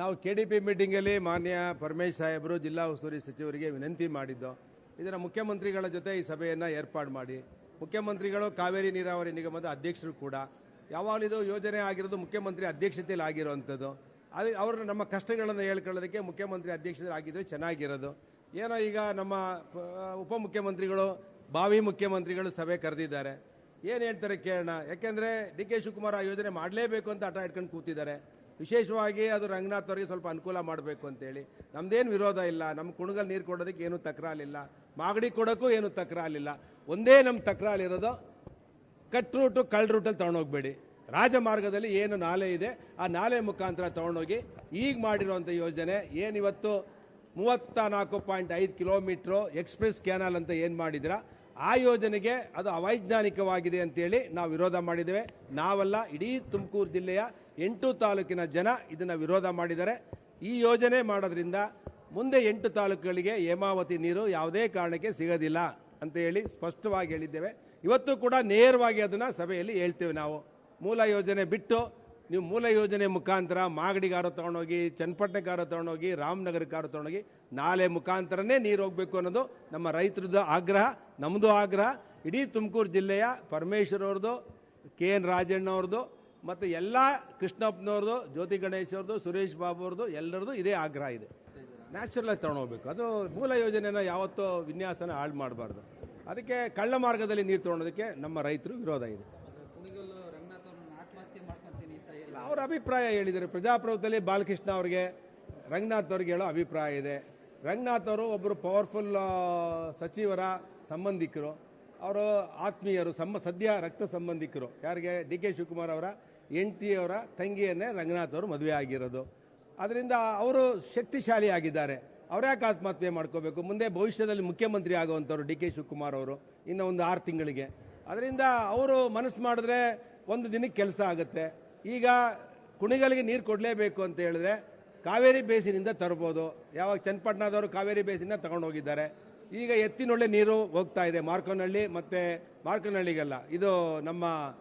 ನಾವು K D P ಮೀಟಿಂಗಲ್ಲಿ ಮಾನ್ಯ ಪರಮೇಶ್ ಸಾಹೇಬರು, ಜಿಲ್ಲಾ ಉಸ್ತುವಾರಿ ಸಚಿವರಿಗೆ ವಿನಂತಿ ಮಾಡಿದ್ದು, ಇದನ್ನು ಮುಖ್ಯಮಂತ್ರಿಗಳ ಜೊತೆ ಈ ಸಭೆಯನ್ನು ಏರ್ಪಾಡು ಮಾಡಿ. ಮುಖ್ಯಮಂತ್ರಿಗಳು ಕಾವೇರಿ ನೀರಾವರಿ ನಿಗಮದ ಅಧ್ಯಕ್ಷರು ಕೂಡ. ಯಾವಾಗಲೂ ಇದು ಯೋಜನೆ ಆಗಿರೋದು ಮುಖ್ಯಮಂತ್ರಿ ಅಧ್ಯಕ್ಷತೆಯಲ್ಲಿ ಆಗಿರುವಂಥದ್ದು. ಅದು ಅವರು ನಮ್ಮ ಕಷ್ಟಗಳನ್ನು ಹೇಳ್ಕೊಳ್ಳೋದಕ್ಕೆ ಮುಖ್ಯಮಂತ್ರಿ ಅಧ್ಯಕ್ಷತೆ ಆಗಿದ್ರೆ ಚೆನ್ನಾಗಿರೋದು. ಏನೋ ಈಗ ನಮ್ಮ ಉಪಮುಖ್ಯಮಂತ್ರಿಗಳು ಬಾವಿ ಮುಖ್ಯಮಂತ್ರಿಗಳು ಸಭೆ ಕರೆದಿದ್ದಾರೆ. ಏನು ಹೇಳ್ತಾರೆ ಕೇಳೋಣ? ಯಾಕೆಂದರೆ ಡಿ ಕೆ ಶಿವಕುಮಾರ್ ಆ ಯೋಜನೆ ಮಾಡಲೇಬೇಕು ಅಂತ ಹಠ ಇಟ್ಕೊಂಡು ಕೂತಿದ್ದಾರೆ. ವಿಶೇಷವಾಗಿ ಅದು ರಂಗನಾಥ್ ಅವರಿಗೆ ಸ್ವಲ್ಪ ಅನುಕೂಲ ಮಾಡಬೇಕು ಅಂತೇಳಿ. ನಮ್ದೇನು ವಿರೋಧ ಇಲ್ಲ. ನಮ್ಮ ಕುಣಗಲ್ ನೀರು ಕೊಡೋದಕ್ಕೆ ಏನು ತಕರಾಲಿಲ್ಲ. ಮಾಗಡಿ ಕೊಡೋಕ್ಕೂ ಏನು ತಕರಾಲಿಲ್ಲ. ಒಂದೇ ನಮ್ಮ ತಕರಾಲಿರೋದು, ಕಟ್ ರೂಟು ಕಳ್ ರೂಟಲ್ಲಿ ತೊಗೊಂಡೋಗ್ಬೇಡಿ. ರಾಜಮಾರ್ಗದಲ್ಲಿ ಏನು ನಾಲೆ ಇದೆ, ಆ ನಾಲೆ ಮುಖಾಂತರ ತೊಗೊಂಡೋಗಿ ಈಗ ಮಾಡಿರುವಂಥ ಯೋಜನೆ ಏನಿವತ್ತು ಮೂವತ್ತ ನಾಲ್ಕು ಪಾಯಿಂಟ್ ಐದು ಕಿಲೋಮೀಟ್ರು ಎಕ್ಸ್ಪ್ರೆಸ್ ಕ್ಯಾನಲ್ ಅಂತ ಏನು ಮಾಡಿದಿರ ಆ ಯೋಜನೆಗೆ ಅದು ಅವೈಜ್ಞಾನಿಕವಾಗಿದೆ ಅಂತೇಳಿ ನಾವು ವಿರೋಧ ಮಾಡಿದ್ದೇವೆ. ನಾವಲ್ಲ ಇಡೀ ತುಮಕೂರು ಜಿಲ್ಲೆಯ ಎಂಟು ತಾಲೂಕಿನ ಜನ ಇದನ್ನು ವಿರೋಧ ಮಾಡಿದ್ದಾರೆ. ಈ ಯೋಜನೆ ಮಾಡೋದ್ರಿಂದ ಮುಂದೆ ಎಂಟು ತಾಲೂಕುಗಳಿಗೆ ಹೇಮಾವತಿ ನೀರು ಯಾವುದೇ ಕಾರಣಕ್ಕೆ ಸಿಗೋದಿಲ್ಲ ಅಂತ ಹೇಳಿ ಸ್ಪಷ್ಟವಾಗಿ ಹೇಳಿದ್ದೇವೆ. ಇವತ್ತು ಕೂಡ ನೇರವಾಗಿ ಅದನ್ನು ಸಭೆಯಲ್ಲಿ ಹೇಳ್ತೇವೆ ನಾವು. ಮೂಲ ಯೋಜನೆ ಬಿಟ್ಟು ನೀವು ಮೂಲ ಯೋಜನೆ ಮುಖಾಂತರ ಮಾಗಡಿಗಾರ ತೊಗೊಂಡೋಗಿ ತಗೊಂಡೋಗಿ ತೊಗೊಂಡೋಗಿ ಕಾರು ತೊಗೊಂಡೋಗಿ ನಾಲೆ ಮುಖಾಂತರನೇ ನೀರು ಹೋಗಬೇಕು ಅನ್ನೋದು ನಮ್ಮ ರೈತರದ್ದು ಆಗ್ರಹ ನಮ್ಮದು ಆಗ್ರಹ. ಇಡೀ ತುಮಕೂರು ಜಿಲ್ಲೆಯ ಪರಮೇಶ್ವರ್ ಅವ್ರದ್ದು ಕೆ ಎನ್ ರಾಜಣ್ಣವ್ರದ್ದು ಮತ್ತು ಎಲ್ಲ ಕೃಷ್ಣಪ್ಪನವ್ರದ್ದು, ಜ್ಯೋತಿ ಗಣೇಶ್ ಅವ್ರದ್ದು, ಸುರೇಶ್ ಬಾಬು ಅವ್ರದ್ದು ಎಲ್ಲರದ್ದು ಇದೇ ಆಗ್ರಹ ಇದೆ. ನ್ಯಾಚುರಲಾಗಿ ತೊಗೊಂಡೋಗ್ಬೇಕು ಅದು ಮೂಲ ಯೋಜನೆನ ಯಾವತ್ತೂ ವಿನ್ಯಾಸನ ಹಾಳು ಮಾಡಬಾರ್ದು. ಅದಕ್ಕೆ ಕಳ್ಳ ಮಾರ್ಗದಲ್ಲಿ ನೀರು ತೊಗೊಳೋದಕ್ಕೆ ನಮ್ಮ ರೈತರು ವಿರೋಧ ಇದೆ ಕುಣಿಗಲ್ಲು ರಂಗನಾಥ್ ಅವ್ರನ್ನ ಆತ್ಮಹತ್ಯೆ ಮಾಡ್ಕೊಂತೀನಿ ಅಂತ ಹೇಳಿ ಅಭಿಪ್ರಾಯ ಹೇಳಿದರು ಪ್ರಜಾಪ್ರಭುತ್ವದಲ್ಲಿ ಬಾಲಕೃಷ್ಣ ಅವರಿಗೆ, ರಂಗನಾಥ್ ಅವ್ರಿಗೆ ಹೇಳೋ ಅಭಿಪ್ರಾಯ ಇದೆ. ರಂಗನಾಥ್ ಅವರು ಒಬ್ಬರು ಪವರ್ಫುಲ್ ಸಚಿವರ ಸಂಬಂಧಿಕರು. ಅವರು ಆತ್ಮೀಯರು ಸಮ್ಮ ಸದ್ಯ ರಕ್ತ ಸಂಬಂಧಿಕರು. ಯಾರಿಗೆ? ಡಿ ಕೆ ಶಿವಕುಮಾರ್ ಅವರ ಅವರ ತಂಗಿಯನ್ನೇ ರಂಗನಾಥ್ ಅವರು ಮದುವೆ ಆಗಿರೋದು. ಅದರಿಂದ ಅವರು ಶಕ್ತಿಶಾಲಿ ಆಗಿದ್ದಾರೆ. ಅವ್ರ್ಯಾಕೆ ಆತ್ಮಹತ್ಯೆ ಮಾಡ್ಕೋಬೇಕು? ಮುಂದೆ ಭವಿಷ್ಯದಲ್ಲಿ ಮುಖ್ಯಮಂತ್ರಿ ಆಗುವಂಥವ್ರು ಡಿ ಕೆ ಶಿವಕುಮಾರ್ ಅವರು ಇನ್ನು ಒಂದು ಆರು ತಿಂಗಳಿಗೆ. ಅದರಿಂದ ಅವರು ಮನಸ್ಸು ಮಾಡಿದ್ರೆ ಒಂದು ದಿನಕ್ಕೆ ಕೆಲಸ ಆಗುತ್ತೆ. ಈಗ ಕುಣಿಗಲ್ಗೆ ನೀರು ಕೊಡಲೇಬೇಕು ಅಂತ ಹೇಳಿದ್ರೆ ಕಾವೇರಿ ಬೇಸಿನಿಂದ ತರ್ಬೋದು. ಯಾವಾಗ ಚನ್ನಪಟ್ಟಣದವರು ಕಾವೇರಿ ಬೇಸಿನ ತಗೊಂಡು ಹೋಗಿದ್ದಾರೆ. ಈಗ ಎತ್ತಿನೊಳ್ಳೆ ನೀರು ಹೋಗ್ತಾ ಇದೆ ಮಾರ್ಕನಹಳ್ಳಿ ಮತ್ತು ಮಾರ್ಕನಹಳ್ಳಿಗೆಲ್ಲ. ಇದು ನಮ್ಮ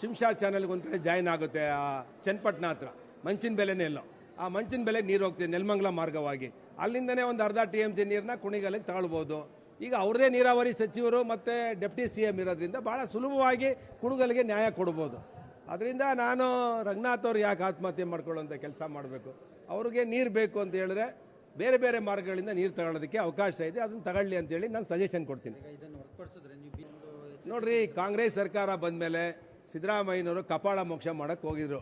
ಶಿಂಶಾ ಚಾನಲ್ಗೆ ಒಂದು ಕಡೆ ಜಾಯಿನ್ ಆಗುತ್ತೆ, ಆ, ಚನ್ನಪಟ್ಟಣ ಹತ್ರ. ಮಂಚಿನ ಬೆಲೆನೇ ಇಲ್ಲ. ಆ ಮಂಚಿನ ಬೆಲೆಗೆ ನೀರು ಹೋಗ್ತಿದೆ, ನೆಲಮಂಗಲ ಮಾರ್ಗವಾಗಿ. ಅಲ್ಲಿಂದನೇ ಒಂದು ಅರ್ಧ ಟಿ ಎಂ ಸಿ ನೀರನ್ನ ಕುಣಿಗಲ್ಲಿಗೆ ತಗೊಳ್ಬೋದು. ಈಗ ಅವ್ರದೇ ನೀರಾವರಿ ಸಚಿವರು ಮತ್ತು ಡೆಪ್ಟಿ ಸಿ ಎಂ ಇರೋದ್ರಿಂದ ಭಾಳ ಸುಲಭವಾಗಿ ಕುಣಿಗಲಿಗೆ ನ್ಯಾಯ ಕೊಡ್ಬೋದು. ಅದರಿಂದ ನಾನು ರಂಗನಾಥ್ ಅವ್ರು ಯಾಕೆ ಆತ್ಮಹತ್ಯೆ ಮಾಡ್ಕೊಳ್ಳೋಂಥ ಕೆಲಸ ಮಾಡಬೇಕು? ಅವ್ರಿಗೆ ನೀರು ಬೇಕು ಅಂತ ಹೇಳಿದ್ರೆ ಬೇರೆ ಬೇರೆ ಮಾರ್ಗಗಳಿಂದ ನೀರು ತಗೊಳ್ಳೋದಕ್ಕೆ ಅವಕಾಶ ಇದೆ ಅದನ್ನು ತಗೊಳ್ಳಿ ಅಂತೇಳಿ ನಾನು ಸಜೆಷನ್ ಕೊಡ್ತೀನಿ. ನೋಡ್ರಿ ಕಾಂಗ್ರೆಸ್ ಸರ್ಕಾರ ಬಂದ ಮೇಲೆ ಸಿದ್ದರಾಮಯ್ಯನವರು ಕಪಾಳ ಮೋಕ್ಷ ಮಾಡಕ್ಕೆ ಹೋಗಿದ್ರು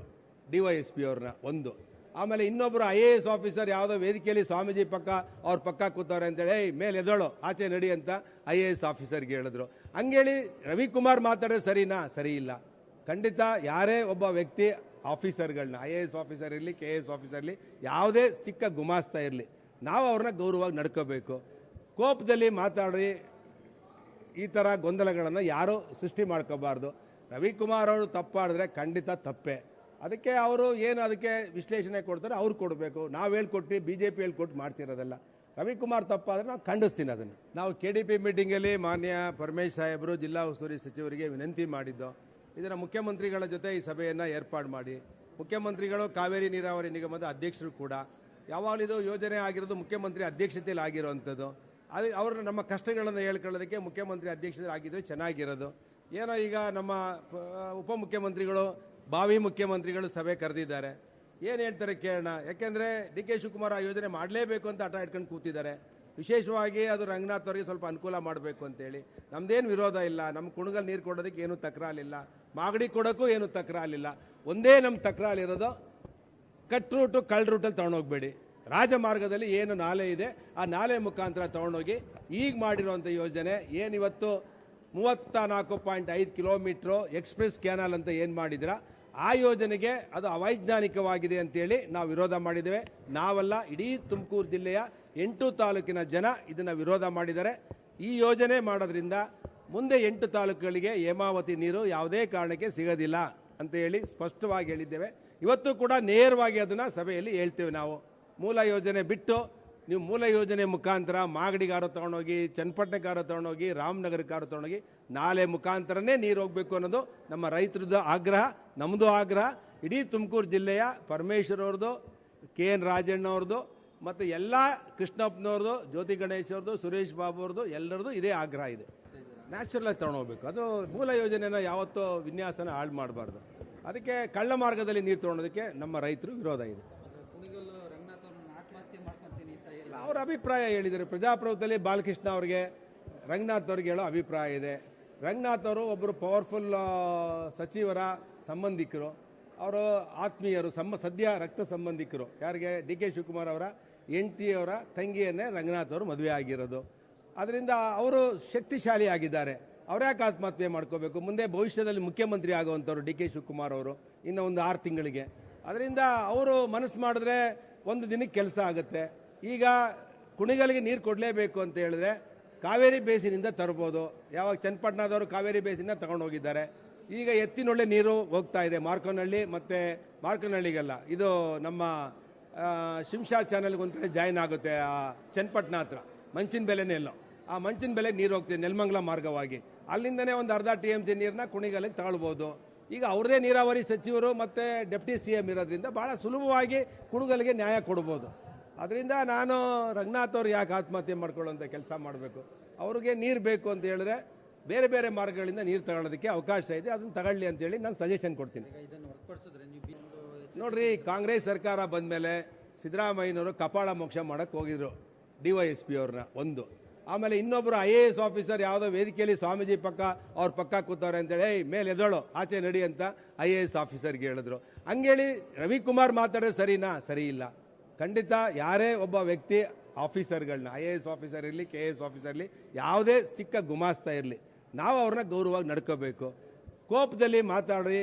ಡಿ ವೈ ಎಸ್ ಪಿ ಅವ್ರನ್ನ ಒಂದು. ಆಮೇಲೆ ಇನ್ನೊಬ್ಬರು ಐ ಎ ಎಸ್ ಆಫೀಸರ್ ಯಾವುದೋ ವೇದಿಕೆಯಲ್ಲಿ ಸ್ವಾಮೀಜಿ ಪಕ್ಕ ಅವ್ರ ಪಕ್ಕ ಕೂತವ್ರೆ ಅಂತೇಳಿ ಏಯ್ ಮೇಲೆ ಎದಳು ಆಚೆ ನಡಿ ಅಂತ ಐ ಎ ಎಸ್ ಆಫೀಸರ್ಗೆ ಹೇಳಿದ್ರು. ಹಂಗೇಳಿ ರವಿಕುಮಾರ್ ಮಾತಾಡೋದು ಸರಿನಾ? ಸರಿ ಇಲ್ಲ ಖಂಡಿತ ಯಾರೇ ಒಬ್ಬ ವ್ಯಕ್ತಿ ಆಫೀಸರ್ಗಳನ್ನ, ಐ ಎ ಎಸ್ ಆಫೀಸರ್ ಇರಲಿ, ಕೆ ಎ ಎಸ್ ಆಫೀಸರ್ ಇರಲಿ, ಯಾವುದೇ ಚಿಕ್ಕ ಗುಮಾಸ್ತಾ ಇರಲಿ, ನಾವು ಅವ್ರನ್ನ ಗೌರವವಾಗಿ ನಡ್ಕೋಬೇಕು. ಕೋಪದಲ್ಲಿ ಮಾತಾಡಿ ಈ ಥರ ಗೊಂದಲಗಳನ್ನು ಯಾರೂ ಸೃಷ್ಟಿ ಮಾಡ್ಕೋಬಾರ್ದು. ರವಿಕುಮಾರ್ ಅವರು ತಪ್ಪಾಡಿದ್ರೆ ಖಂಡಿತ ತಪ್ಪೇ. ಅದಕ್ಕೆ ಅವರು ಏನು ಅದಕ್ಕೆ ವಿಶ್ಲೇಷಣೆ ಕೊಡ್ತಾರೆ, ಅವ್ರು ಕೊಡಬೇಕು. ನಾವು ಹೇಳ್ಕೊಟ್ಟು ಬಿ ಜೆ ಪಿ ಹೇಳ್ಕೊಟ್ಟು ಮಾಡ್ತಿರೋದಲ್ಲ. ರವಿಕುಮಾರ್ ತಪ್ಪಾದರೆ ನಾವು ಖಂಡಿಸ್ತೀನಿ ಅದನ್ನು. ನಾವು ಕೆ ಡಿ ಪಿ ಮೀಟಿಂಗಲ್ಲಿ ಮಾನ್ಯ ಪರಮೇಶ್ ಸಾಹೇಬರು, ಜಿಲ್ಲಾ ಉಸ್ತುವಾರಿ ಸಚಿವರಿಗೆ ವಿನಂತಿ ಮಾಡಿದ್ದು ಇದನ್ನು ಮುಖ್ಯಮಂತ್ರಿಗಳ ಜೊತೆ ಈ ಸಭೆಯನ್ನು ಏರ್ಪಾಡು ಮಾಡಿ. ಮುಖ್ಯಮಂತ್ರಿಗಳು ಕಾವೇರಿ ನೀರಾವರಿ ನಿಗಮದ ಅಧ್ಯಕ್ಷರು ಕೂಡ. ಯಾವಾಗಲೂ ಇದು ಯೋಜನೆ ಆಗಿರೋದು ಮುಖ್ಯಮಂತ್ರಿ ಅಧ್ಯಕ್ಷತೆಯಲ್ಲಿ ಆಗಿರುವಂಥದ್ದು ಅದು ಅವರು ನಮ್ಮ ಕಷ್ಟಗಳನ್ನು ಹೇಳ್ಕೊಳ್ಳೋದಕ್ಕೆ ಮುಖ್ಯಮಂತ್ರಿ ಅಧ್ಯಕ್ಷತೆ ಆಗಿದ್ರೆ ಚೆನ್ನಾಗಿರೋದು. ಏನೋ ಈಗ ನಮ್ಮ ಉಪಮುಖ್ಯಮಂತ್ರಿಗಳು ಬಾವಿ ಮುಖ್ಯಮಂತ್ರಿಗಳು ಸಭೆ ಕರೆದಿದ್ದಾರೆ. ಏನು ಹೇಳ್ತಾರೆ ಕೇಳೋಣ. ಯಾಕೆಂದರೆ ಡಿ ಕೆ ಶಿವಕುಮಾರ್ ಆ ಯೋಜನೆ ಮಾಡಲೇಬೇಕು ಅಂತ ಹಠ ಇಟ್ಕೊಂಡು ಕೂತಿದ್ದಾರೆ. ವಿಶೇಷವಾಗಿ ಅದು ರಂಗನಾಥ್ ಅವರಿಗೆ ಸ್ವಲ್ಪ ಅನುಕೂಲ ಮಾಡಬೇಕು ಅಂತೇಳಿ. ನಮ್ದೇನು ವಿರೋಧ ಇಲ್ಲ. ನಮ್ಮ ಕುಣಗಲ್ ನೀರು ಕೊಡೋದಕ್ಕೆ ಏನು ತಕರಾಲಿಲ್ಲ. ಮಾಗಡಿ ಕೊಡೋಕ್ಕೂ ಏನು ತಕರಾಲಿಲ್ಲ. ಒಂದೇ ನಮ್ಮ ತಕರಾಲಿರೋದು, ಕಟ್ ರೂಟು, ಕಳ್ಳ ರೂಟಲ್ಲಿ ತೊಗೊಂಡೋಗ್ಬೇಡಿ. ರಾಜಮಾರ್ಗದಲ್ಲಿ ಏನು ನಾಲೆ ಇದೆ, ಆ ನಾಲೆ ಮುಖಾಂತರ ತೊಗೊಂಡೋಗಿ ಈಗ ಮಾಡಿರುವಂಥ ಯೋಜನೆ ಏನಿವತ್ತು ಮೂವತ್ತ ನಾಲ್ಕು ಪಾಯಿಂಟ್ ಐದು ಕಿಲೋಮೀಟ್ರು ಎಕ್ಸ್ಪ್ರೆಸ್ ಕ್ಯಾನಲ್ ಅಂತ ಏನು ಮಾಡಿದಿರ ಆ ಯೋಜನೆಗೆ ಅದು ಅವೈಜ್ಞಾನಿಕವಾಗಿದೆ ಅಂತೇಳಿ ನಾವು ವಿರೋಧ ಮಾಡಿದ್ದೇವೆ. ನಾವಲ್ಲ ಇಡೀ ತುಮಕೂರು ಜಿಲ್ಲೆಯ ಎಂಟು ತಾಲೂಕಿನ ಜನ ಇದನ್ನು ವಿರೋಧ ಮಾಡಿದ್ದಾರೆ. ಈ ಯೋಜನೆ ಮಾಡೋದ್ರಿಂದ ಮುಂದೆ ಎಂಟು ತಾಲೂಕುಗಳಿಗೆ ಹೇಮಾವತಿ ನೀರು ಯಾವುದೇ ಕಾರಣಕ್ಕೆ ಸಿಗೋದಿಲ್ಲ ಅಂತ ಹೇಳಿ ಸ್ಪಷ್ಟವಾಗಿ ಹೇಳಿದ್ದೇವೆ. ಇವತ್ತು ಕೂಡ ನೇರವಾಗಿ ಅದನ್ನು ಸಭೆಯಲ್ಲಿ ಹೇಳ್ತೇವೆ ನಾವು. ಮೂಲ ಯೋಜನೆ ಬಿಟ್ಟು ನೀವು ಮೂಲ ಯೋಜನೆ ಮುಖಾಂತರ ಮಾಗಡಿಗಾರ ತೊಗೊಂಡೋಗಿ ತಗೊಂಡೋಗಿ ತೊಗೊಂಡೋಗಿ ಕಾರು ತೊಗೊಂಡೋಗಿ ನಾಲೆ ಮುಖಾಂತರನೇ ನೀರು ಹೋಗಬೇಕು ಅನ್ನೋದು ನಮ್ಮ ರೈತರದ್ದು ಆಗ್ರಹ ನಮ್ಮದು ಆಗ್ರಹ. ಇಡೀ ತುಮಕೂರು ಜಿಲ್ಲೆಯ ಪರಮೇಶ್ವರ್ ಅವ್ರದ್ದು, ಕೆ ಎನ್ ರಾಜಣ್ಣ ಅವ್ರದ್ದು, ಮತ್ತು ಎಲ್ಲ ಕೃಷ್ಣಪ್ಪನವ್ರದ್ದು, ಜ್ಯೋತಿ ಗಣೇಶ್ ಅವ್ರದ್ದು, ಸುರೇಶ್ ಬಾಬು ಅವ್ರದ್ದು ಎಲ್ಲರದ್ದು ಇದೇ ಆಗ್ರಹ ಇದೆ. ನ್ಯಾಚುರಲಾಗಿ ತಗೊಂಡೋಗ್ಬೇಕು. ಅದು ಮೂಲ ಯೋಜನೆನ ಯಾವತ್ತೂ ವಿನ್ಯಾಸನ ಹಾಳು ಮಾಡಬಾರ್ದು. ಅದಕ್ಕೆ ಕಳ್ಳ ಮಾರ್ಗದಲ್ಲಿ ನೀರು ತೊಗೊಳೋದಕ್ಕೆ ನಮ್ಮ ರೈತರು ವಿರೋಧ ಇದೆ ಅದು ಕುಣಿಗಲ್ಲು ರಂಗನಾಥ್ ಅವ್ರನ್ನ ಆತ್ಮಹತ್ಯೆ ಮಾಡ್ಕೊಂತೀನಿ ಅಂತ ಹೇಳಿ ಅವರ ಅಭಿಪ್ರಾಯ ಹೇಳಿದ್ದಾರೆ ಪ್ರಜಾಪ್ರಭುತ್ವದಲ್ಲಿ ಬಾಲಕೃಷ್ಣ ಅವರಿಗೆ, ರಂಗನಾಥ್ ಅವ್ರಿಗೆ ಹೇಳೋ ಅಭಿಪ್ರಾಯ ಇದೆ. ರಂಗನಾಥ್ ಅವರು ಒಬ್ಬರು ಪವರ್ಫುಲ್ ಸಚಿವರ ಸಂಬಂಧಿಕರು. ಅವರು ಆತ್ಮೀಯರು ಸಮ ಸದ್ಯ ರಕ್ತ ಸಂಬಂಧಿಕರು. ಯಾರಿಗೆ? ಡಿ ಕೆ ಶಿವಕುಮಾರ್ ಅವರ ಅವರ ತಂಗಿಯನ್ನೇ ರಂಗನಾಥ್ ಅವರು ಮದುವೆ ಆಗಿರೋದು. ಅದರಿಂದ ಅವರು ಶಕ್ತಿಶಾಲಿ ಆಗಿದ್ದಾರೆ. ಅವ್ರ್ಯಾಕೆ ಆತ್ಮಹತ್ಯೆ ಮಾಡ್ಕೋಬೇಕು? ಮುಂದೆ ಭವಿಷ್ಯದಲ್ಲಿ ಮುಖ್ಯಮಂತ್ರಿ ಆಗುವಂಥವ್ರು ಡಿ ಕೆ ಶಿವಕುಮಾರ್ ಅವರು ಇನ್ನು ಒಂದು ಆರು ತಿಂಗಳಿಗೆ. ಅದರಿಂದ ಅವರು ಮನಸ್ಸು ಮಾಡಿದ್ರೆ ಒಂದು ದಿನಕ್ಕೆ ಕೆಲಸ ಆಗುತ್ತೆ. ಈಗ ಕುಣಿಗಲಿಗೆ ನೀರು ಕೊಡಲೇಬೇಕು ಅಂತ ಹೇಳಿದ್ರೆ ಕಾವೇರಿ ಬೇಸಿನಿಂದ ತರ್ಬೋದು. ಯಾವಾಗ ಚನ್ನಪಟ್ಟಣದವರು ಕಾವೇರಿ ಬೇಸಿನ ತಗೊಂಡು ಹೋಗಿದ್ದಾರೆ. ಈಗ ಎತ್ತಿನೊಳ್ಳೆ ನೀರು ಹೋಗ್ತಾ ಇದೆ ಮಾರ್ಕೋನಹಳ್ಳಿ ಮತ್ತು ಮಾರ್ಕನಹಳ್ಳಿಗೆಲ್ಲ. ಇದು ನಮ್ಮ ಶಿಂಷಾ ಚಾನಲ್ಗೆ ಒಂದು ಕಡೆ ಜಾಯಿನ್ ಆಗುತ್ತೆ, ಆ, ಚನ್ನಪಟ್ಟಣ ಹತ್ರ. ಮಂಚಿನ ಬೆಲೆನೇ ಎಲ್ಲೋ ಆ ಮಂಚಿನ ಬೆಲೆಗೆ ನೀರು ಹೋಗ್ತಿದೆ, ನೆಲಮಂಗಲ ಮಾರ್ಗವಾಗಿ. ಅಲ್ಲಿಂದನೇ ಒಂದು ಅರ್ಧ ಟಿ ಎಂ ಸಿ ನೀರನ್ನ ಕುಣಿಗಲಿಗೆ ತಗೊಳ್ಬೋದು. ಈಗ ಅವ್ರದೇ ನೀರಾವರಿ ಸಚಿವರು ಮತ್ತು ಡೆಪ್ಟಿ ಸಿ ಎಂ ಇರೋದ್ರಿಂದ ಭಾಳ ಸುಲಭವಾಗಿ ಕುಣಿಗಲ್ಗೆ ನ್ಯಾಯ ಕೊಡ್ಬೋದು. ಅದರಿಂದ ನಾನು ರಂಗನಾಥ್ ಅವ್ರು ಯಾಕೆ ಆತ್ಮಹತ್ಯೆ ಮಾಡ್ಕೊಳ್ಳೋಂಥ ಕೆಲಸ ಮಾಡಬೇಕು? ಅವ್ರಿಗೆ ನೀರು ಬೇಕು ಅಂತ ಹೇಳಿದ್ರೆ ಬೇರೆ ಬೇರೆ ಮಾರ್ಗಗಳಿಂದ ನೀರು ತಗೊಳ್ಳೋದಕ್ಕೆ ಅವಕಾಶ ಇದೆ ಅದನ್ನು ತಗೊಳ್ಳಿ ಅಂತೇಳಿ ನಾನು ಸಜೆಷನ್ ಕೊಡ್ತೀನಿ. ನೋಡ್ರಿ ಕಾಂಗ್ರೆಸ್ ಸರ್ಕಾರ ಬಂದಮೇಲೆ ಸಿದ್ದರಾಮಯ್ಯನವರು ಕಪಾಳ ಮೋಕ್ಷ ಮಾಡಕ್ಕೆ ಹೋಗಿದ್ರು ಡಿ ವೈ ಎಸ್ ಪಿ ಅವ್ರನ್ನ ಒಂದು. ಆಮೇಲೆ ಇನ್ನೊಬ್ಬರು ಐ ಎ ಎಸ್ ಆಫೀಸರ್ ಯಾವುದೋ ವೇದಿಕೆಯಲ್ಲಿ ಸ್ವಾಮೀಜಿ ಪಕ್ಕ ಅವ್ರ ಪಕ್ಕ ಕೂತವ್ರೆ ಅಂತೇಳಿ ಏಯ್ ಮೇಲೆ ಎದಳು ಆಚೆ ನಡಿ ಅಂತ ಐ ಎ ಎಸ್ ಆಫೀಸರ್ಗೆ ಹೇಳಿದ್ರು. ಹಂಗೇಳಿ ರವಿಕುಮಾರ್ ಮಾತಾಡೋದು ಸರಿನಾ? ಸರಿ ಇಲ್ಲ ಖಂಡಿತ ಯಾರೇ ಒಬ್ಬ ವ್ಯಕ್ತಿ ಆಫೀಸರ್ಗಳನ್ನ, ಐ ಎ ಎಸ್ ಆಫೀಸರ್ ಇರಲಿ, ಕೆ ಎ ಎಸ್ ಆಫೀಸರ್ ಇರಲಿ, ಯಾವುದೇ ಚಿಕ್ಕ ಗುಮಾಸ್ತಾ ಇರಲಿ, ನಾವು ಅವ್ರನ್ನ ಗೌರವವಾಗಿ ನಡ್ಕೋಬೇಕು. ಕೋಪದಲ್ಲಿ ಮಾತಾಡಿ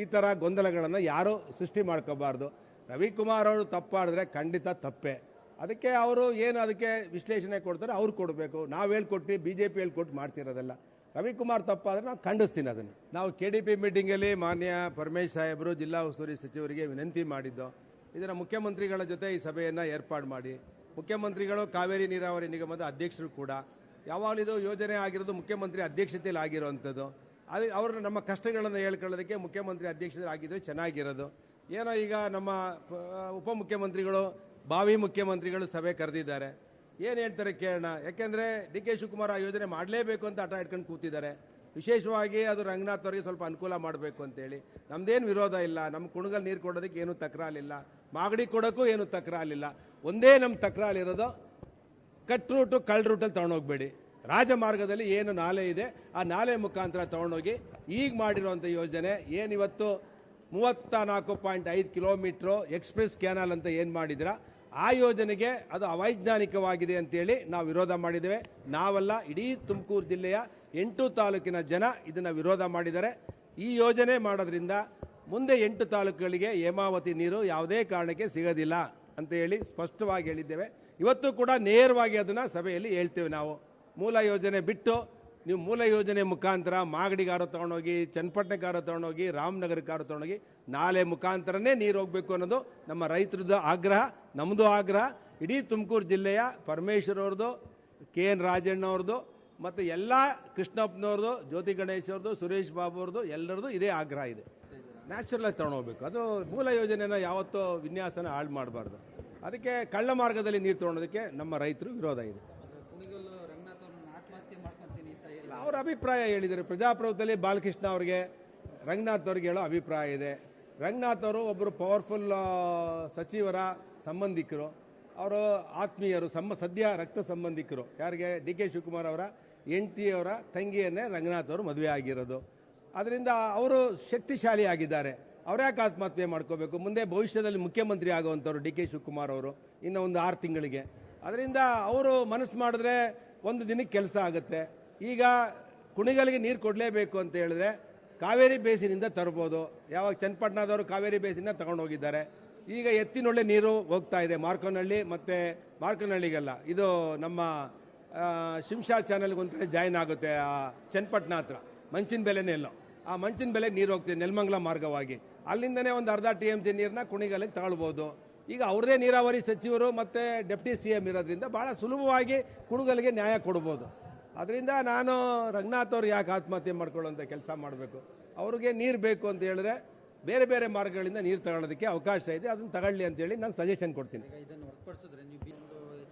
ಈ ಥರ ಗೊಂದಲಗಳನ್ನು ಯಾರೂ ಸೃಷ್ಟಿ ಮಾಡ್ಕೋಬಾರ್ದು. ರವಿಕುಮಾರ್ ಅವರು ತಪ್ಪಾಡಿದ್ರೆ ಖಂಡಿತ ತಪ್ಪೇ. ಅದಕ್ಕೆ ಅವರು ಏನು ಅದಕ್ಕೆ ವಿಶ್ಲೇಷಣೆ ಕೊಡ್ತಾರೆ, ಅವ್ರು ಕೊಡಬೇಕು. ನಾವು ಹೇಳ್ಕೊಟ್ಟು ಬಿ ಜೆ ಪಿ ಹೇಳ್ಕೊಟ್ಟು ಮಾಡ್ತಿರೋದಲ್ಲ. ರವಿಕುಮಾರ್ ತಪ್ಪಾದರೆ ನಾವು ಖಂಡಿಸ್ತೀನಿ ಅದನ್ನು. ನಾವು ಕೆ ಡಿ ಪಿ ಮೀಟಿಂಗಲ್ಲಿ ಮಾನ್ಯ ಪರಮೇಶ್ ಸಾಹೇಬರು, ಜಿಲ್ಲಾ ಉಸ್ತುವಾರಿ ಸಚಿವರಿಗೆ ವಿನಂತಿ ಮಾಡಿದ್ದು ಇದರ ಮುಖ್ಯಮಂತ್ರಿಗಳ ಜೊತೆ ಈ ಸಭೆಯನ್ನು ಏರ್ಪಾಡು ಮಾಡಿ. ಮುಖ್ಯಮಂತ್ರಿಗಳು ಕಾವೇರಿ ನೀರಾವರಿ ನಿಗಮದ ಅಧ್ಯಕ್ಷರು ಕೂಡ. ಯಾವಾಗಲಿದು ಯೋಜನೆ ಆಗಿರೋದು ಮುಖ್ಯಮಂತ್ರಿ ಅಧ್ಯಕ್ಷತೆಯಲ್ಲಿ ಆಗಿರುವಂಥದ್ದು ಅದು ಅವರು ನಮ್ಮ ಕಷ್ಟಗಳನ್ನು ಹೇಳ್ಕೊಳ್ಳೋದಕ್ಕೆ ಮುಖ್ಯಮಂತ್ರಿ ಅಧ್ಯಕ್ಷತೆ ಆಗಿದ್ರೆ ಚೆನ್ನಾಗಿರೋದು. ಏನೋ ಈಗ ನಮ್ಮ ಉಪಮುಖ್ಯಮಂತ್ರಿಗಳು ಬಾವಿ ಮುಖ್ಯಮಂತ್ರಿಗಳು ಸಭೆ ಕರೆದಿದ್ದಾರೆ. ಏನು ಹೇಳ್ತಾರೆ ಕೇಳೋಣ. ಯಾಕೆಂದರೆ ಡಿ ಕೆ ಶಿವಕುಮಾರ್ ಆ ಯೋಜನೆ ಮಾಡಲೇಬೇಕು ಅಂತ ಆಟ ಇಟ್ಕೊಂಡು ಕೂತಿದ್ದಾರೆ. ವಿಶೇಷವಾಗಿ ಅದು ರಂಗನಾಥ್ ಅವರಿಗೆ ಸ್ವಲ್ಪ ಅನುಕೂಲ ಮಾಡಬೇಕು ಅಂತೇಳಿ. ನಮ್ದೇನು ವಿರೋಧ ಇಲ್ಲ. ನಮ್ಮ ಕುಣಗಲ್ ನೀರು ಕೊಡೋದಕ್ಕೆ ಏನೂ ತಕರಾಲಿಲ್ಲ. ಮಾಗಡಿ ಕೊಡೋಕ್ಕೂ ಏನೂ ತಕರಾಲಿಲ್ಲ. ಒಂದೇ ನಮ್ಮ ತಕರಾಲಿರೋದು ಕಟ್ ರೂಟು ಕಳ್ಳ ರೂಟಲ್ಲಿ ತೊಗೊಂಡೋಗ್ಬೇಡಿ. ರಾಜಮಾರ್ಗದಲ್ಲಿ ಏನು ನಾಲೆ ಇದೆ, ಆ ನಾಲೆ ಮುಖಾಂತರ ತೊಗೊಂಡೋಗಿ ಈಗ ಮಾಡಿರುವಂಥ ಯೋಜನೆ ಏನಿವತ್ತು ಮೂವತ್ತ ನಾಲ್ಕು ಪಾಯಿಂಟ್ ಐದು ಕಿಲೋಮೀಟ್ರು ಎಕ್ಸ್ಪ್ರೆಸ್ ಕ್ಯಾನಲ್ ಅಂತ ಏನು ಮಾಡಿದಿರ ಆ ಯೋಜನೆಗೆ ಅದು ಅವೈಜ್ಞಾನಿಕವಾಗಿದೆ ಅಂತೇಳಿ ನಾವು ವಿರೋಧ ಮಾಡಿದ್ದೇವೆ. ನಾವಲ್ಲ ಇಡೀ ತುಮಕೂರು ಜಿಲ್ಲೆಯ ಎಂಟು ತಾಲೂಕಿನ ಜನ ಇದನ್ನು ವಿರೋಧ ಮಾಡಿದ್ದಾರೆ. ಈ ಯೋಜನೆ ಮಾಡೋದ್ರಿಂದ ಮುಂದೆ ಎಂಟು ತಾಲೂಕುಗಳಿಗೆ ಹೇಮಾವತಿ ನೀರು ಯಾವುದೇ ಕಾರಣಕ್ಕೆ ಸಿಗೋದಿಲ್ಲ ಅಂತ ಹೇಳಿ ಸ್ಪಷ್ಟವಾಗಿ ಹೇಳಿದ್ದೇವೆ. ಇವತ್ತು ಕೂಡ ನೇರವಾಗಿ ಅದನ್ನು ಸಭೆಯಲ್ಲಿ ಹೇಳ್ತೇವೆ ನಾವು. ಮೂಲ ಯೋಜನೆ ಬಿಟ್ಟು ನೀವು ಮೂಲ ಯೋಜನೆ ಮುಖಾಂತರ ಮಾಗಡಿಗಾರು ತೊಗೊಂಡೋಗಿ ಚನ್ನಪಟ್ಟಣಕ್ಕಾರು ತೊಗೊಂಡೋಗಿ ರಾಮನಗರಕ್ಕಾರು ತೊಗೊಂಡೋಗಿ ನಾಲೆ ಮುಖಾಂತರನೇ ನೀರು ಹೋಗಬೇಕು ಅನ್ನೋದು ನಮ್ಮ ರೈತರದ್ದು ಆಗ್ರಹ ನಮ್ಮದು ಆಗ್ರಹ. ಇಡೀ ತುಮಕೂರು ಜಿಲ್ಲೆಯ ಪರಮೇಶ್ವರ್ ಅವ್ರದ್ದು, ಕೆ ಎನ್ ರಾಜಣ್ಣವ್ರದ್ದು ಮತ್ತು ಎಲ್ಲ ಕೃಷ್ಣಪ್ಪನವ್ರದ್ದು, ಜ್ಯೋತಿ ಗಣೇಶ್ ಅವ್ರದ್ದು, ಸುರೇಶ್ ಬಾಬು ಅವ್ರದ್ದು, ಎಲ್ಲರದ್ದು ಇದೇ ಆಗ್ರಹ ಇದೆ. ನ್ಯಾಚುರಲಾಗಿ ತೊಗೊಂಡೋಗ್ಬೇಕು ಅದು ಮೂಲ ಯೋಜನೆನ ಯಾವತ್ತೂ ವಿನ್ಯಾಸನ ಹಾಳು ಮಾಡಬಾರ್ದು. ಅದಕ್ಕೆ ಕಳ್ಳ ಮಾರ್ಗದಲ್ಲಿ ನೀರು ತೊಗೊಳೋದಕ್ಕೆ ನಮ್ಮ ರೈತರು ವಿರೋಧ ಇದೆ ಅದು ಕುಣಿಗಲ್ಲು ರಂಗನಾಥ್ ಅವ್ರನ್ನ ಆತ್ಮಹತ್ಯೆ ಮಾಡ್ಕೊಂತೀನಿ ಅಂತ ಹೇಳಿ ಅವರ ಅಭಿಪ್ರಾಯ ಹೇಳಿದರು. ಪ್ರಜಾಪ್ರಭುತ್ವದಲ್ಲಿ ಬಾಲಕೃಷ್ಣ ಅವರಿಗೆ, ರಂಗನಾಥ್ ಅವ್ರಿಗೆ ಹೇಳೋ ಅಭಿಪ್ರಾಯ ಇದೆ. ರಂಗನಾಥ್ ಅವರು ಒಬ್ಬರು ಪವರ್ಫುಲ್ ಸಚಿವರ ಸಂಬಂಧಿಕರು. ಅವರು ಆತ್ಮೀಯರು ಸಮ ಸದ್ಯ ರಕ್ತ ಸಂಬಂಧಿಕರು. ಯಾರಿಗೆ? ಡಿ ಕೆ ಶಿವಕುಮಾರ್ ಅವರ ಹೆಂಡತಿಯವರ ತಂಗಿಯನ್ನೇ ರಂಗನಾಥ್ ಅವರು ಮದುವೆ ಆಗಿರೋದು. ಅದರಿಂದ ಅವರು ಶಕ್ತಿಶಾಲಿ ಆಗಿದ್ದಾರೆ. ಅವರ್ಯಾಕೆ ಆತ್ಮಹತ್ಯೆ ಮಾಡ್ಕೋಬೇಕು? ಮುಂದೆ ಭವಿಷ್ಯದಲ್ಲಿ ಮುಖ್ಯಮಂತ್ರಿ ಆಗುವಂಥವ್ರು ಡಿ ಕೆ ಶಿವಕುಮಾರ್ ಅವರು ಇನ್ನು ಒಂದು ಆರು ತಿಂಗಳಿಗೆ. ಅದರಿಂದ ಅವರು ಮನಸ್ಸು ಮಾಡಿದ್ರೆ ಒಂದು ದಿನಕ್ಕೆ ಕೆಲಸ ಆಗುತ್ತೆ. ಈಗ ಕುಣಿಗಲಿಗೆ ನೀರು ಕೊಡಲೇಬೇಕು ಅಂತ ಹೇಳಿದ್ರೆ ಕಾವೇರಿ ಬೇಸಿನಿಂದ ತರ್ಬೋದು. ಯಾವಾಗ ಚನ್ನಪಟ್ಟಣದವರು ಕಾವೇರಿ ಬೇಸಿನ ತಗೊಂಡು ಹೋಗಿದ್ದಾರೆ ಈಗ ಎತ್ತಿನೊಳ್ಳೆ ನೀರು ಹೋಗ್ತಾ ಇದೆ ಮಾರ್ಕನಹಳ್ಳಿ ಮತ್ತು ಮಾರ್ಕೋನಹಳ್ಳಿಗೆಲ್ಲ. ಇದು ನಮ್ಮ ಶಿಂಶಾ ಚಾನಲ್ಗೆ ಒಂದು ಕಡೆ ಜಾಯಿನ್ ಆಗುತ್ತೆ, ಆ, ಚನ್ನಪಟ್ಟಣ ಹತ್ರ. ಮಂಚಿನ ಬೆಲೆನೇ ಎಲ್ಲೋ ಆ ಮಂಚಿನ ಬೆಲೆಗೆ ನೀರು ಹೋಗ್ತಿದೆ, ನೆಲಮಂಗಲ ಮಾರ್ಗವಾಗಿ. ಅಲ್ಲಿಂದನೇ ಒಂದು ಅರ್ಧ ಟಿ ಎಂ ಸಿ ನೀರನ್ನ ಕುಣಿಗಲಿಗೆ ತಗೊಳ್ಬೋದು. ಈಗ ಅವ್ರದೇ ನೀರಾವರಿ ಸಚಿವರು ಮತ್ತು ಡೆಪ್ಟಿ ಸಿ ಎಂ ಇರೋದ್ರಿಂದ ಭಾಳ ಸುಲಭವಾಗಿ ಕುಣಿಗಲ್ಗೆ ನ್ಯಾಯ ಕೊಡ್ಬೋದು. ಅದರಿಂದ ನಾನು ರಂಗನಾಥ್ ಅವ್ರು ಯಾಕೆ ಆತ್ಮಹತ್ಯೆ ಮಾಡ್ಕೊಳ್ಳೋಂಥ ಕೆಲಸ ಮಾಡಬೇಕು? ಅವ್ರಿಗೆ ನೀರು ಬೇಕು ಅಂತ ಹೇಳಿದ್ರೆ ಬೇರೆ ಬೇರೆ ಮಾರ್ಗಗಳಿಂದ ನೀರು ತಗೊಳ್ಳೋದಕ್ಕೆ ಅವಕಾಶ ಇದೆ ಅದನ್ನು ತಗೊಳ್ಳಿ ಅಂತೇಳಿ ನಾನು ಸಜೆಷನ್ ಕೊಡ್ತೀನಿ.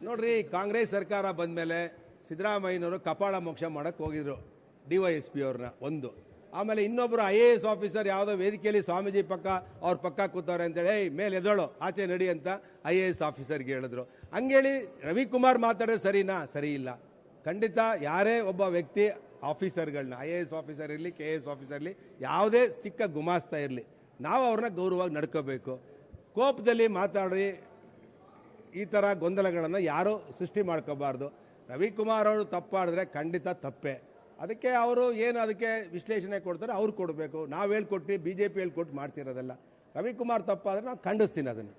ನೋಡ್ರಿ ಕಾಂಗ್ರೆಸ್ ಸರ್ಕಾರ ಬಂದ ಮೇಲೆ ಸಿದ್ದರಾಮಯ್ಯನವರು ಕಪಾಳ ಮೋಕ್ಷ ಮಾಡೋಕ್ಕೆ ಹೋಗಿದ್ರು ಡಿ ವೈ ಎಸ್ ಪಿ ಅವ್ರನ್ನ ಒಂದು. ಆಮೇಲೆ ಇನ್ನೊಬ್ಬರು ಐ ಎ ಎಸ್ ಆಫೀಸರ್ ಯಾವುದೋ ವೇದಿಕೆಯಲ್ಲಿ ಸ್ವಾಮೀಜಿ ಪಕ್ಕ ಅವ್ರ ಪಕ್ಕ ಕೂತವ್ರೆ ಅಂತೇಳಿ ಏಯ್ ಮೇಲೆ ಎದೋಳು ಆಚೆ ನಡಿ ಅಂತ ಐ ಎ ಎಸ್ ಆಫೀಸರ್ಗೆ ಹೇಳಿದ್ರು. ಹಂಗೇಳಿ ರವಿಕುಮಾರ್ ಮಾತಾಡೋದು ಸರಿನಾ? ಸರಿ ಇಲ್ಲ ಖಂಡಿತ ಯಾರೇ ಒಬ್ಬ ವ್ಯಕ್ತಿ ಆಫೀಸರ್ಗಳನ್ನ, ಐ ಎ ಎಸ್ ಆಫೀಸರ್ ಇರಲಿ, ಕೆ ಎ ಎಸ್ ಆಫೀಸರ್ ಇರಲಿ, ಯಾವುದೇ ಚಿಕ್ಕ ಗುಮಾಸ್ತಾ ಇರಲಿ, ನಾವು ಅವ್ರನ್ನ ಗೌರವವಾಗಿ ನಡ್ಕೋಬೇಕು. ಕೋಪದಲ್ಲಿ ಮಾತಾಡಿ ಈ ಥರ ಗೊಂದಲಗಳನ್ನು ಯಾರೂ ಸೃಷ್ಟಿ ಮಾಡ್ಕೋಬಾರ್ದು. ರವಿಕುಮಾರ್ ಅವರು ತಪ್ಪಾಡಿದ್ರೆ ಖಂಡಿತ ತಪ್ಪೇ. ಅದಕ್ಕೆ ಅವರು ಏನು ಅದಕ್ಕೆ ವಿಶ್ಲೇಷಣೆ ಕೊಡ್ತಾರೆ, ಅವ್ರು ಕೊಡಬೇಕು. ನಾವು ಹೇಳ್ಕೊಟ್ಟು ಬಿ ಜೆ ಪಿ ಹೇಳ್ಕೊಟ್ಟು ಮಾಡ್ತಿರೋದಲ್ಲ. ರವಿಕುಮಾರ್ ತಪ್ಪಾದರೆ ನಾವು ಖಂಡಿಸ್ತೀನಿ ಅದನ್ನು.